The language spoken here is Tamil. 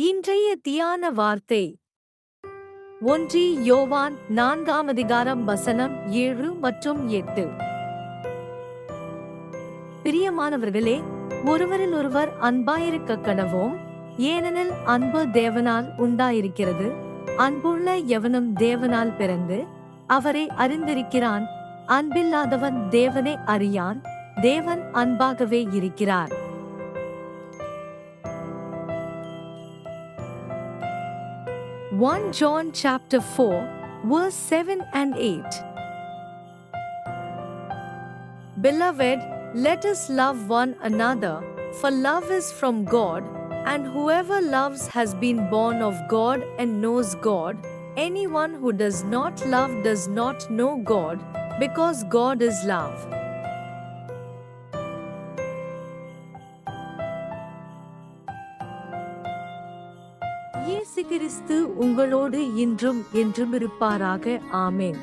இன்றைய தியான வார்த்தை. ஒன்றி யோவான் நான்காம் அதிகாரம் வசனம் ஏழு மற்றும் எட்டு. பிரியமானவர்களே ஒருவரில் ஒருவர் அன்பாயிருக்க கனவோம். ஏனெனில் அன்பு தேவனால் உண்டாயிருக்கிறது. அன்புள்ள எவனும் தேவனால் பிறந்து அவரை அறிந்திருக்கிறான். அன்பில்லாதவன் தேவனை அறியான். தேவன் அன்பாகவே இருக்கிறார். One John chapter 4 verse 7 and 8 Beloved, let us love one another, for love is from God, and whoever loves has been born of God and knows God. Anyone who does not love does not know God, because God is love. இயேசு கிறிஸ்து உங்களோடு இன்றும் என்றும் இருப்பாராக ஆமேன்.